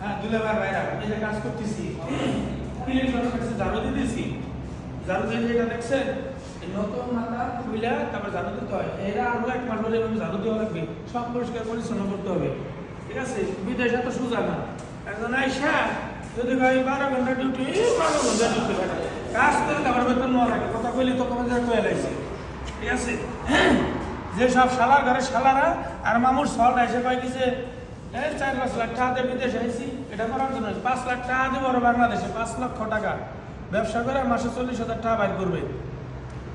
হ্যাঁ দুলেবার ভাইরা এই যে কাজ করতেছি দিতেছি দিয়ে নতুন তারপর দিতে হয়। এরা এক মাস ধরে দেওয়া লাগবে। সব পরিষ্কার পরিচ্ছন্ন করতে হবে। ঠিক আছে? সোজা না। একজন আইসা, যদি ভাই বারো ঘণ্টা ডিউটি বারো ঘণ্টা ডিউটি কাজ করে তারপর বেতন নেওয়া লাগে। কথা কইলে তো যায় কয়ে লাইছে। ঠিক আছে? যে সব শালার ঘরে শালারা, আর মামুর সল্ট এসে কয় কি যে এই চার পাঁচ লাখ টাকা দিয়ে বিদেশে আইসি এটা করার জন্য পাঁচ লাখ টাকা দিব বাংলাদেশে পাঁচ লক্ষ টাকা ব্যবসা করে মাসে চল্লিশ হাজার টাকা বাইর করবে।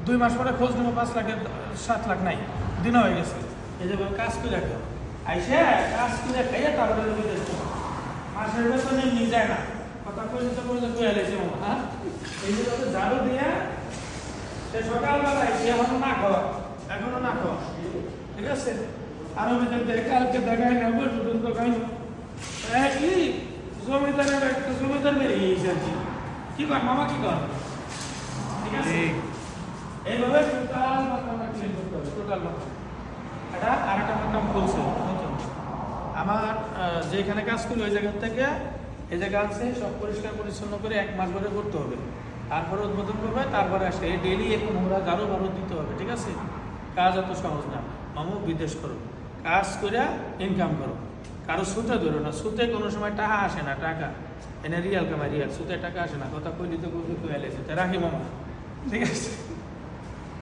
দুই মাস পরে খোঁজ নেব পাঁচ লাখের সাত লাখ নাই। দিন হয়ে গেছে। এই যে বলে, কাজ করে রাখো আইসে কাজ করে খাইয়ে তারপরে বিদেশ। মাসের বেতনে নিয়ে যায় না। কথা কইলে তো কইলে কইয়া লাইছে মামা হ্যাঁ এই যে তোকে ঝাড়ু দিয়ে সে সকালবেলায় সে এখনও না খাওয়া। এখনও না খাওয়া। খাই না কি? জমিদারের একটা জমিদার বেরিয়ে গেছে আর কি কি কর মামা কি কর? ঠিক আছে? এইভাবে টোটাল মাথাটা ক্লিন করতে হবে টোটাল মাথা। এটা আর একটা মাথা খুলছে নতুন আমার যেখানে কাজ করি ওই জায়গা থেকে এই জায়গা আছে সব পরিষ্কার পরিচ্ছন্ন করে এক মাস ধরে করতে হবে। তারপরে উদ্বোধন করবে তারপরে আসে ডেলি এক নোংরা ঝাড়ু ভাড়ু দিতে হবে ঠিক আছে? কাজ এত সহজ না। মামু বিদেশ করো। কাজ করে ইনকাম করো। কারও সুতে ধরো না, সুতে কোনো সময় টাকা আসে না, টাকা। এনে রিয়াল কামাই রিয়াল সুতে টাকা আসে না, কথা কইলি তো কইলে কইলে রাখি মামা। ঠিক আছে?